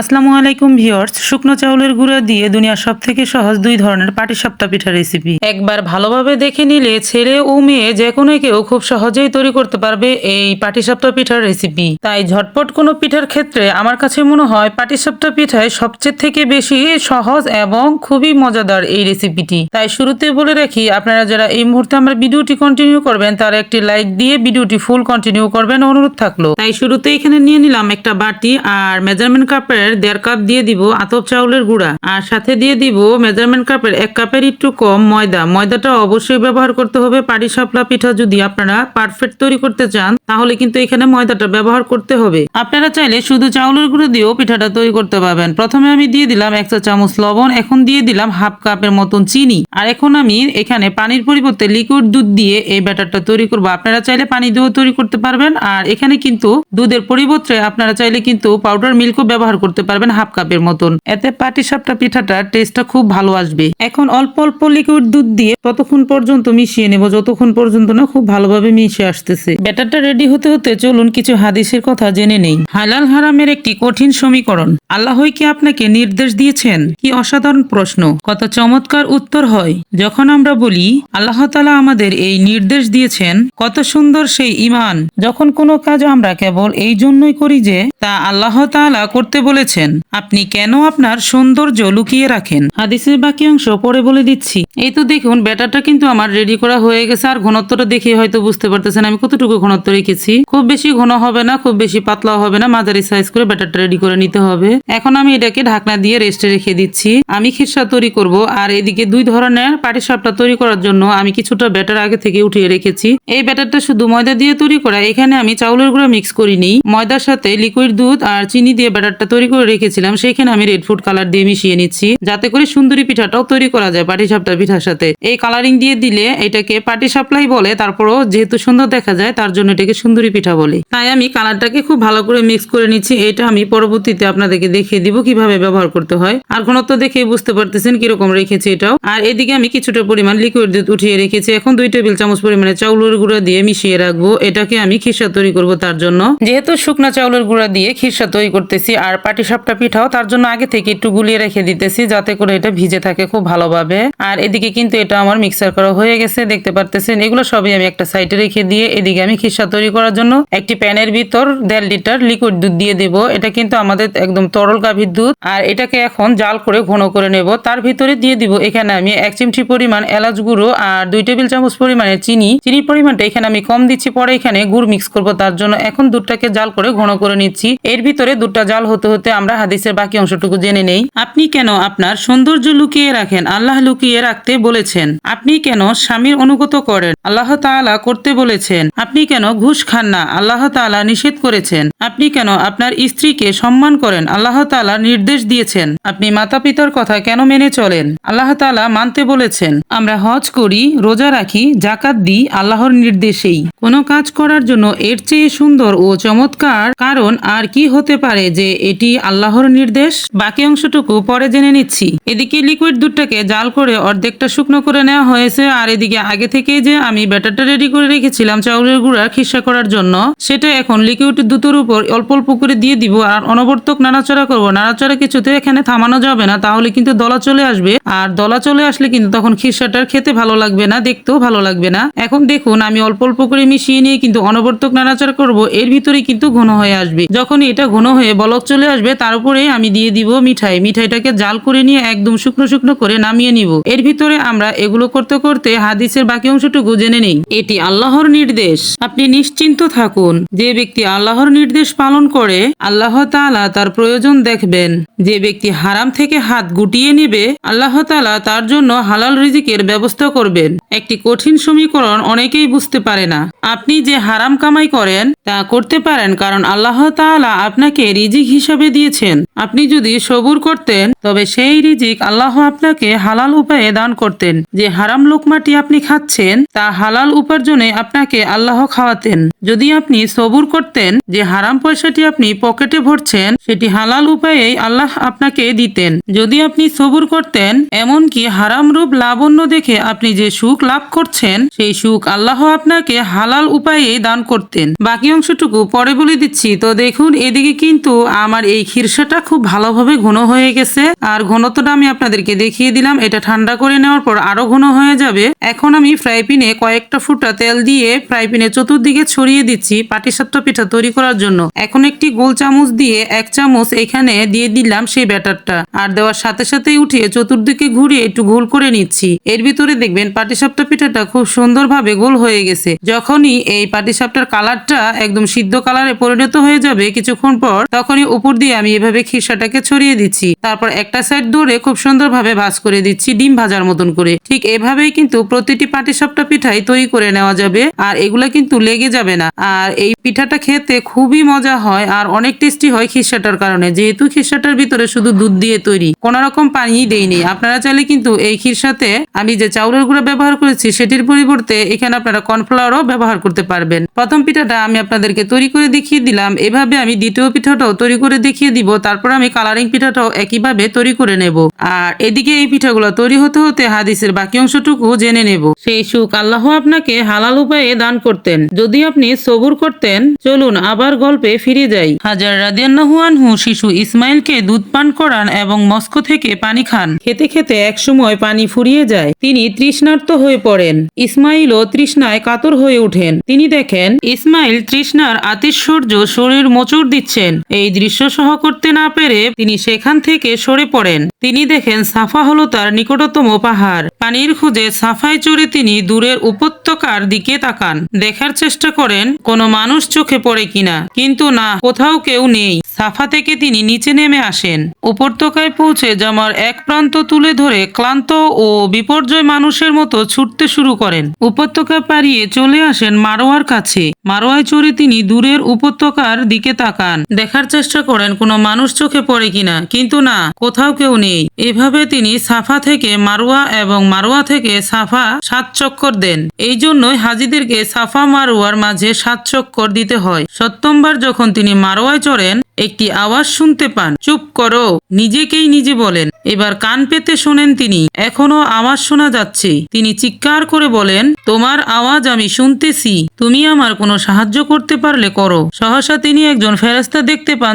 আসসালামু আলাইকুম ভিউয়ার্স, শুকনো চাউলের গুঁড়া দিয়ে দুনিয়ার সব থেকে সহজ দুই ধরনের পাটিসাপটা পিঠা রেসিপি একবার ভালোভাবে দেখে নিলে ছেলে ও মেয়ে যে কোনো কেউ খুব সহজেই তৈরি করতে পারবে এই পাটিসাপটা পিঠার রেসিপি তাই ঝটপট কোনো পিঠার ক্ষেত্রে আমার কাছে মনে হয় পাটিসাপটা পিঠায় সবচেয়ে থেকে বেশি সহজ এবং খুবই মজাদার এই রেসিপিটি তাই শুরুতে বলে রাখি, আপনারা যারা এই মুহূর্তে আমার ভিডিওটি কন্টিনিউ করবেন, তারা একটি লাইক দিয়ে ভিডিওটি ফুল কন্টিনিউ করবেন, অনুরোধ থাকল। তাই শুরুতে এখানে নিয়ে নিলাম একটা বাটি আর মেজারমেন্ট কাপের দেড় কাপ দিয়ে দিব আতপ চাউলের গুঁড়া আর সাথে দিয়ে দিব মেজারমেন্ট কাপের এক কাপের একটু কম ময়দা। ময়দাটা অবশ্যই ব্যবহার করতে হবে পাটি সাপলা পিঠা যদি আপনারা পারফেক্ট তৈরি করতে চান, তাহলে কিন্তু এখানে ময়দাটা ব্যবহার করতে হবে। আপনারা চাইলে শুধু চাউলের গুঁড়ো দিয়েও পিঠাটা তৈরি করতে পারবেন। প্রথমে আমি দিয়ে দিলাম এক চা চামচ লবণ, এখন দিয়ে দিলাম হাফ কাপের মতন চিনি। আর এখন আমি এখানে পানির পরিবর্তে লিকুইড দুধ দিয়ে এই ব্যাটারটা তৈরি করব। আপনারা চাইলে পানি দিয়েও তৈরি করতে পারবেন। আর এখানে কিন্তু দুধের পরিবর্তে আপনারা চাইলে কিন্তু পাউডার মিল্কও ব্যবহার করতে পারবেন হাফ কাপের মতন। এতে পাটি সাপটা পিঠাটার টেস্টটা খুব ভালো আসবে। এখন অল্প অল্প লিকুইড দুধ দিয়ে ততক্ষণ পর্যন্ত মিশিয়ে নেব, যতক্ষণ পর্যন্ত না খুব ভালোভাবে মিশে আসতেছে। ব্যাটারটা রেডি হতে হতে চলুন কিছু হাদিসের কথা জেনে নেই। হালাল হারামের একটি কঠিন সমীকরণ। আল্লাহই কি আপনাকে নির্দেশ দিয়েছেন? কি অসাধারণ প্রশ্ন। কত চমৎকার উত্তর হয়। যখন আমরা বলি, আল্লাহ তালা আমাদের এই নির্দেশ দিয়েছেন, কত সুন্দর সেই ইমান যখন কোনো কাজ আমরা কেবল এই জন্যই করি যে, তা আল্লাহ তাআলা করতে বলেছেন, আপনি কেন আপনার সৌন্দর্য লুকিয়ে রাখেন? হাদিসের বাকি অংশ পরে বলে দিচ্ছি। এই তো দেখুন, ব্যাটারটা কিন্তু আমার রেডি করা হয়ে গেছে, আর ঘনত্বটা দেখে হয়তো বুঝতে পারতেছেন আমি কতটুকু ঘনত্ব রেখেছি। খুব বেশি ঘন হবে না, খুব বেশি পাতলাও হবে না, মাঝারি সাইজ করে ব্যাটারটা রেডি করে নিতে হবে। এখন আমি এটাকে ঢাকনা দিয়ে রেস্টে রেখে দিচ্ছি। আমি খিরসা তৈরি করব, আর এদিকে দুই ধরনের পাটিসাপটা তৈরি করার জন্য আমি কিছুটা ব্যাটার আগে থেকে উঠিয়ে রেখেছি। এই ব্যাটারটা শুধু ময়দা দিয়ে তৈরি করা, এখানে আমি চাউলের গুঁড়ো মিক্স করিনি। ময়দার সাথে লিকুইড দুধ আর চিনি দিয়ে ব্যাটারটা তৈরি করে রেখেছিলাম সেখানে আমি রেড ফুড কালার দিয়ে মিশিয়ে নিচ্ছি। যাতে করে সুন্দরী পিঠাটাও তৈরি করা যায় পাটিসাপটা পিঠার সাথে। এই কালারিং দিয়ে দিলে এটাকে পাটিসাপলাই বলে, তারপরও যেহেতু সুন্দর দেখা যায়, তার জন্য এটাকে সুন্দরী পিঠা বলে। তাই আমি কালারটাকে খুব ভালো করে মিক্স করে নিচ্ছি। এটা আমি পরবর্তীতে আপনাদেরকে দেখিয়ে দিব কীভাবে ব্যবহার করতে হয়। আর ঘনত্ব দেখে বুঝতে পারতেছেন কীরকম রেখেছি এটাও। আর এদিকে আমি কিছুটা পরিমাণ লিকুইড দুধ উঠিয়ে রেখেছি। এখন দুই টেবিল চামচ পরিমাণে চাউলের গুঁড়া দিয়ে মিশিয়ে রাখব। এটাকে আমি খিসা তৈরি করব তার জন্য। যেহেতু শুকনা চাউলের গুঁড়া দিয়ে খিরসা তৈরি করতেছি, আর পাটি সাপটা পিঠাও, তার জন্য আগে থেকে একটু গুলিয়ে রেখে দিতেছি, যাতে করে এটা ভিজে থাকে খুব ভালোভাবে। আর এদিকে কিন্তু এটা আমার মিক্সার করা হয়ে গেছে, দেখতে পারতেছেন? এগুলো সবই আমি একটা সাইডে রেখে দিয়ে এদিকে আমি খিরসা তৈরি করার জন্য একটি প্যানের ভিতর দেড় লিটার লিকুইড দুধ দিয়ে দেব। এটা কিন্তু আমাদের একদম তরল গাভীর দুধ। আর এটাকে এখন জাল করে ঘন করে নেব। তার ভিতরে দিয়ে দিব এখানে আমি এক চিমটি পরিমাণ এলাচ গুঁড়ো আর দুই টেবিল চামচ পরিমাণের চিনি। চিনির পরিমাণটা এখানে আমি কম দিচ্ছি, পরে এখানে গুড় মিক্স করব তার জন্য। এখন দুধটাকে জাল করে ঘন করে নিচ্ছি। এর ভিতরে দুধটা জাল হতে হতে আমরা হাদিসের বাকি অংশটুকু জেনে নেই। আপনি কেন আপনার সৌন্দর্য লুকিয়ে রাখেন? আল্লাহ লুকিয়ে রাখতে বলেছেন। আপনি কেন স্বামীর অনুগত করেন? আল্লাহ তাআলা করতে বলেছেন। আপনি কেন ঘুষ খান না? আল্লাহ তাআলা নিষেধ করেছেন। আপনি কেন আপনার স্ত্রীকে সম্মান করেন? আল্লাহ তাআলা নির্দেশ দিয়েছেন। আপনি মাতা পিতার কথা কেন মেনে চলেন? আল্লাহ তাআলা মানতে বলেছেন, আমরা হজ করি, রোজা রাখি জাকাত দিই আল্লাহর নির্দেশেই। কোনো কাজ করার জন্য এর চেয়ে সুন্দর ও চমৎকার কারণ আর কি হতে পারে যে এটি আল্লাহর নির্দেশ? বাকি অংশটুকু পরে জেনে নিচ্ছি। এদিকে লিকুইড দুধটাকে জাল করে অর্ধেকটা শুকনো করে নেওয়া হয়েছে, আর এদিকে আগে থেকে যে আমি ব্যাটারটা রেডি করে রেখেছিলাম চাউলের গুঁড়া খিসা করার জন্য, সেটা এখন লিকুইড দুধের উপর অল্প অল্প করে দিয়ে দিব, আর অনবর্তক নাড়াচড়া করব। নাড়াচড়া কিছুতে এখানে থামানো যাবে না, তাহলে কিন্তু দলা চলে আসবে, আর দলা চলে আসলে কিন্তু তখন খিসাটার খেতে ভালো লাগবে না, দেখতেও ভালো লাগবে না। এখন দেখুন, আমি অল্প অল্প করে মিশিয়ে নিয়ে কিন্তু অনবর্তক নাড়াচড়া করব, এর ভিতরে কিন্তু ঘন হয়ে আসবে। যখন এটা ঘন হয়ে বলক চলে আসবে তার উপরে আমি দিয়ে দিব মিঠাই। মিঠাইটাকে জাল করে নিয়ে একদম শুকনো শুকনো করে নামিয়ে নিব। এর ভিতরে আমরা এগুলো করতে করতে হাদিসের বাকি অংশটুকু জেনে নেই। এটি আল্লাহর নির্দেশ। আপনি নিশ্চিন্ত থাকুন, যে ব্যক্তি আল্লাহর নির্দেশ পালন করে, আল্লাহ তাআলা তার প্রয়োজন দেখবেন। যে ব্যক্তি হারাম থেকে হাত গুটিয়ে নেবে, আল্লাহ তাআলা তার জন্য হালাল রিজিকের ব্যবস্থা করবেন। একটি কঠিন সমীকরণ অনেকেই বুঝতে পারে না। আপনি যে হারাম কামাই করেন, তা করতে পারেন কারণ আল্লাহ তাআলা আপনাকে রিজিক হিসাবে দিয়েছেন। আপনি যদি সবুর করতেন, তবে সেই রিজিক আল্লাহ আপনাকে হালাল উপায়ে দান করতেন। যে হারাম লোকমাটি আপনি খাচ্ছেন, তা হালাল উপার্জনে আপনাকে আল্লাহ খাওয়াতেন। যদি আপনি সবুর করতেন, যে হারাম পয়সাটি আপনি পকেটে ভরছেন, সেটি হালাল উপায়েই আল্লাহ আপনাকে দিতেন। যদি আপনি সবুর করতেন, এমনকি হারাম রূপ লাবণ্য দেখে আপনি যে সুখ লাভ করছেন, সেই সুখ আল্লাহ আপনাকে হালাল উপায়ে দান করতেন। বাকি অংশটুকু পরে বলে দিচ্ছি। তো দেখুন, এদিকে কিন্তু আমার এই খিরসাটা খুব ভালোভাবে ঘন হয়ে গেছে। আর ঘনত্বটা আমি আপনাদেরকে দেখিয়ে দিলাম। এটা ঠান্ডা করে নেওয়ার পর আরও ঘন হয়ে যাবে। এখন আমি ফ্রাই প্যানে কয়েকটা ফুটা তেল দিয়ে ফ্রাই প্যানে চতুর্দিকে ছড়িয়ে দিচ্ছি পাটিসাপটা পিঠা তৈরি করার জন্য। এখন একটি গোল চামচ দিয়ে এক চামচ এখানে দিয়ে দিলাম সেই ব্যাটারটা। আর দেওয়ার সাথে সাথেই উঠিয়ে চতুর্দিকে ঘুরিয়ে একটু গোল করে নিচ্ছি। এর ভিতরে দেখবেন পাটিসাপটা পিঠাটা খুব সুন্দরভাবে গোল হয়ে গেছে। যখনই এই পাটিসাপটার কালারটা একদম সিদ্ধ কালারে পরিণত হয়ে যাবে কিছুক্ষণ পর, তখনই উপর দিয়ে আমি এভাবে খিরসাটাকে ছড়িয়ে দিচ্ছি। তারপর একটা সাইড ধরে খুব সুন্দরভাবে ভাজ করে দিচ্ছি ডিম ভাজার মতন করে। ঠিক এভাবেই কিন্তু প্রতিটি পাটিসাপটা পিঠাই তৈরি করে নেওয়া যাবে আর এগুলা কিন্তু লেগে যাবে না। আর এই পিঠাটা খেতে খুবই মজা হয় আর অনেক টেস্টি হয় খিরসাটার কারণে। যেহেতু খিসাটার ভিতরে শুধু দুধ দিয়ে তৈরি, কোন রকম পানি দেইনি আপনারা চাইলে কিন্তু এই খিরসাতে আমি যে চাউলের গুঁড়া ব্যবহার করেছি সেটির পরিবর্তে এখানে আপনারা কর্নফ্লাওয়ারও ব্যবহার করতে পারবেন। প্রথম পিঠাটা আমি আপনাদেরকে তৈরি করে দেখিয়ে দিলাম। এভাবে আমি দ্বিতীয় পিঠাটাও তৈরি করে দেখিয়ে দিব, তারপর আমি কালারিং পিঠাটাও একইভাবে তৈরি করে নেব। আর এদিকে এই পিঠাগুলো তৈরি হতে হতে হাদিসের বাকি অংশটুকু জেনে নেব। সেই সুখ আল্লাহ আপনাকে হালাল উপায়ে দান করতেন। যদি আপনি সবুর করতেন, চলুন আবার গল্পে ফিরে যাই। হাজার রাদিয়ান্নাহু আনহু শিশু ইসমাইলকে দুধ পান করান এবং মস্কো থেকে পানি খান। খেতে খেতে একসময় পানি ফুরিয়ে যায়। তিনি তৃষ্ণার্ত হয়ে পড়েন। ইসমাইলও তৃষ্ণায় কাতর হয়ে উঠেন তিনি দেখেন, ইসমাইল তৃষ্ণার আতিশ্বর্য শরীর মোচড় দিচ্ছেন। এই দৃশ্য সহ করতে না পেরে তিনি সেখান থেকে সরে পড়েন। তিনি দেখেন সাফা হলো তার নিকটতম পাহাড়। পানির খুঁজে সাফায় চড়ে তিনি দূরের উপত্যকার দিকে তাকান। দেখার চেষ্টা করেন, কোনো মানুষ চোখে পড়ে কিনা। কিন্তু না, কোথাও কেউ নেই। সাফা থেকে তিনি নিচে নেমে আসেন। উপত্যকায় পৌঁছে জামার এক প্রান্ত তুলে ধরে ক্লান্ত ও বিপর্যয় মানুষের মতো ছুটতে শুরু করেন। উপত্যকা পাড়িয়ে চলে আসেন মারোয়ার কাছে। মারোয়ায় চড়ে তিনি দূরের উপত্যকার দিকে তাকান। দেখার চেষ্টা করেন কোনো মানুষ চোখে পড়ে কিনা? কিন্তু না, কোথাও কেউ নেই। এভাবে তিনি সাফা থেকে মারোয়া এবং মারোয়া থেকে সাফা সাত চক্কর দেন। এই জন্যই হাজিদেরকে সাফা মারোয়ার মাঝে সাত চক্কর দিতে হয়। সপ্তমবার যখন তিনি মারোয়ায় চড়েন, একটি আওয়াজ শুনতে পান। চুপ করো, নিজেকেই নিজে বলেন। এবার কান পেতে শোনেন তিনি। এখনও আওয়াজ শোনা যাচ্ছে। তিনি চিৎকার করে বলেন, তোমার আওয়াজ আমি শুনতেছি। তুমি আমার কোনো সাহায্য করতে পারলে করো। সহসা তিনি একজন ফেরেস্তা দেখতে পান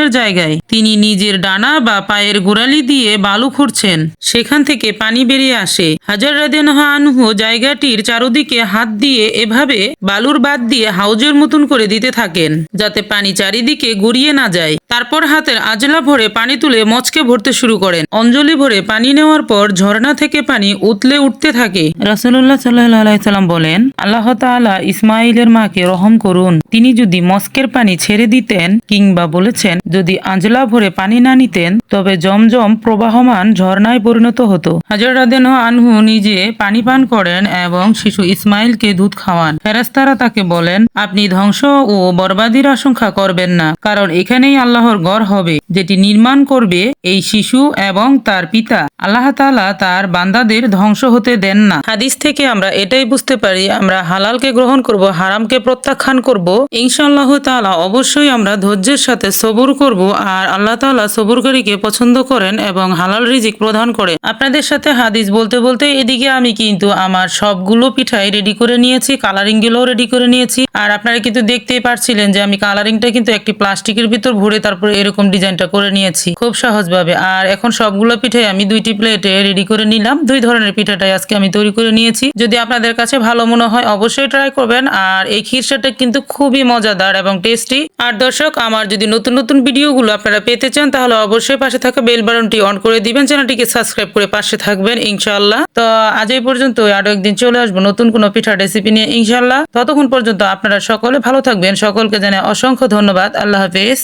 জমজমের জায়গায়। তিনি নিজের ডানা বা পায়ের গোড়ালি দিয়ে বালু খুঁড়ছেন। সেখান থেকে পানি বেরিয়ে আসে। হাজার আনহু জায়গাটির চারদিকে হাত দিয়ে এভাবে বালুর বাদ দিয়ে হাউজের মতন করে দিতে থাকেন, যাতে পানি চারিদিকে গড়িয়ে না যায়। তারপর হাতের আজলা ভরে পানি তুলে মচকে ভরতে শুরু করেন। অঞ্জলি ভরে পানি নেওয়ার পর ঝর্ণা থেকে পানি উতলে উঠতে থাকে। রাসুল্লাহ সাল্লাম বলেন, আল্লাহ তাআলা ইসমাইলের মাকে রহম করুন। তিনি যদি মস্কের পানি ছেড়ে দিতেন কিংবা বলেছেন যদি আঞ্জলা ভরে পানি না নিতেন, তবে জমজম প্রবাহমান ঝর্ণায় পরিণত হতো। হাজার রাদেন আনহু নিজে পানি পান করেন এবং শিশু ইসমাইলকে দুধ খাওয়ান। ফেরেস্তারা তাকে বলেন, আপনি ধ্বংস ও বরবাদির আশঙ্কা করবেন না, কারণ এখানেই আল্লাহর গড় হবে। যেটি নির্মাণ করবে এই শিশু এবং তার পিতা। আল্লাহ তাআলা তার বান্দাদের ধ্বংস হতে দেন না। হাদিস থেকে আমরা এটাই বুঝতে পারি, আমরা হালালকে গ্রহণ করব, হারামকে প্রত্যাখ্যান করব। ইনশাআল্লাহ তাআলা অবশ্যই আমরা ধৈর্যের সাথে সবুর করব আর আল্লাহ তাআলা সবুরকারীকে পছন্দ করেন এবং হালাল রিজিক প্রদান করেন আপনাদের সাথে হাদিস বলতে বলতে এদিকে আমি কিন্তু আমার সবগুলো পিঠাই রেডি করে নিয়েছি কালারিং গুলোও রেডি করে নিয়েছি। আর আপনারা কিন্তু দেখতেই পারছিলেন যে আমি কালারিংটা কিন্তু একটি প্লাস্টিকের ভিতর ভরে তারপরে এরকম ডিজাইনটা করে নিয়েছি, খুব সহজভাবে। আর এখন সবগুলো পিঠাই আমি দুইটি প্লেটে রেডি করে নিলাম। দুই ধরনের পিঠাটাই আজকে আমি তৈরি করে নিয়েছি। যদি আপনাদের কাছে ভালো মনে হয় অবশ্যই ট্রাই করবেন। আর এই খিরসাটা কিন্তু খুবই মজাদার এবং টেস্টি আর দর্শক, আমার যদি নতুন নতুন ভিডিওগুলো আপনারা পেতে চান, তাহলে অবশ্যই পাশে থাকা বেল বাটনটি অন করে দিবেন। চ্যানেলটিকে সাবস্ক্রাইব করে পাশে থাকবেন, ইনশাআল্লাহ। তো আজ এই পর্যন্ত আরও একদিন চলে আসব নতুন কোনো পিঠা রেসিপি নিয়ে, ইনশাআল্লাহ। ততক্ষণ পর্যন্ত আপনারা সকলে ভালো থাকবেন। সকলকে জানাই অসংখ্য ধন্যবাদ। আল্লাহ হাফেজ।